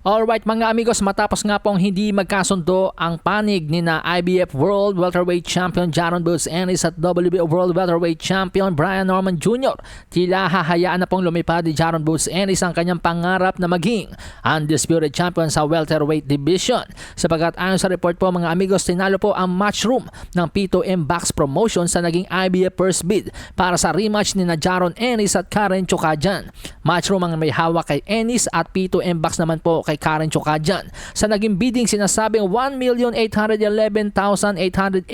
Alright mga amigos, matapos nga pong hindi magkasundo ang panig ni na IBF World Welterweight Champion Jaron Boots Ennis at WBO World Welterweight Champion Brian Norman Jr. Tila hahayaan na pong lumipad ni Jaron Boots Ennis ang kanyang pangarap na maging undisputed champion sa welterweight division. Sapagat ayon sa report po mga amigos, tinalo po ang matchroom ng P2M Box Promotion sa naging IBF first bid para sa rematch ni na Jaron Ennis at Karen Chokajan. Matchroom ang may hawak kay Ennis at P2M Box naman po kay Karen Chokajan. Sa naging bidding sinasabing $1,811,818.10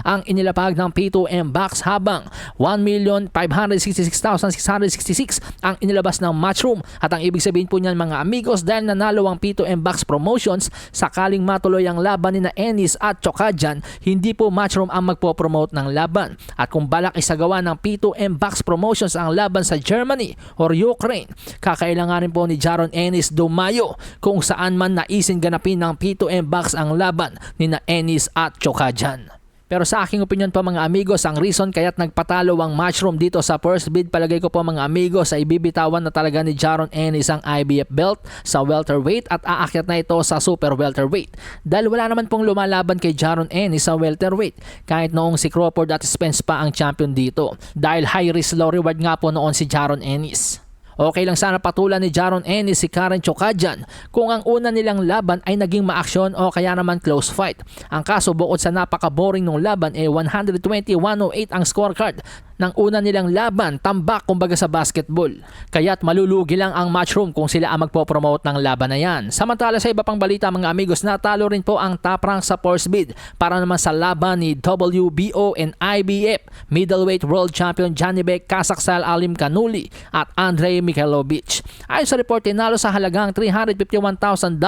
ang inilapag ng P2M Box habang $1,566,666 ang inilabas ng Matchroom at ang ibig sabihin po niyan mga amigos dahil nanalo ang P2M Box Promotions sakaling matuloy ang laban ni na Ennis at Chokajan hindi po Matchroom ang magpo-promote ng laban at kung balak isagawa ng P2M Box Promotions ang laban sa Germany or Ukraine kakailanganin po ni Jaron Dumayo kung saan man naisin ganapin ng P2M Box ang laban ni na Ennis at Chokajan. Pero sa aking opinion po mga amigos, ang reason kaya't nagpatalo ang Matchroom dito sa first bid palagay ko po mga amigos ay bibitawan na talaga ni Jaron Ennis ang IBF belt sa welterweight at aakyat na ito sa super welterweight. Dahil wala naman pong lumalaban kay Jaron Ennis sa welterweight kahit noong si Crawford at Spence pa ang champion dito. Dahil high risk low reward nga po noon si Jaron Ennis. Okay lang sana patulan ni Jaron Ennis si Karen Chokajan kung ang una nilang laban ay naging maaksyon o kaya naman close fight. Ang kaso bukod sa napaka-boring ng laban eh 120-108 ang scorecard ng una nilang laban, tambak kumbaga sa basketball. Kaya't malulugi lang ang matchroom kung sila ang magpo-promote ng laban na yan. Samantala sa iba pang balita mga amigos, natalo rin po ang top rank sa first bid para naman sa laban ni WBO and IBF middleweight world champion Johnny Beck, Kasaksal Alim Kanuli at Andre Mikhailovich. Ayon sa report, tinalo sa halagang $351,000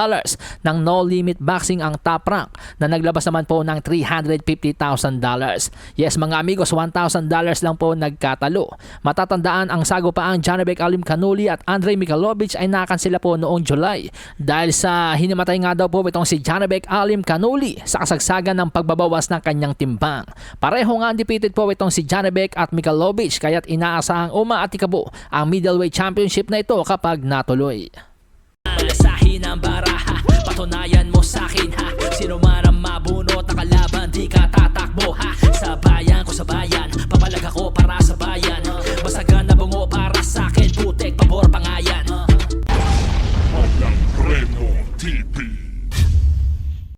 ng no limit boxing ang top rank na naglabas naman po ng $350,000. Yes mga amigos, $1,000 lang po nagkatalo. Matatandaan ang sagupaang Janabek Alim Kanuli at Andre Mikhailovich ay nakansila po noong July dahil sa hinimatay nga daw po itong si Janabek Alim Kanuli sa kasagsagan ng pagbabawas ng kanyang timbang. Pareho nga undefeated po itong si Janabek at Mikhailovich kaya't inaasahang umaatikabo ang middleweight championship na ito kapag natuloy. Sahin ang baraha, patunayan mo sa akin ha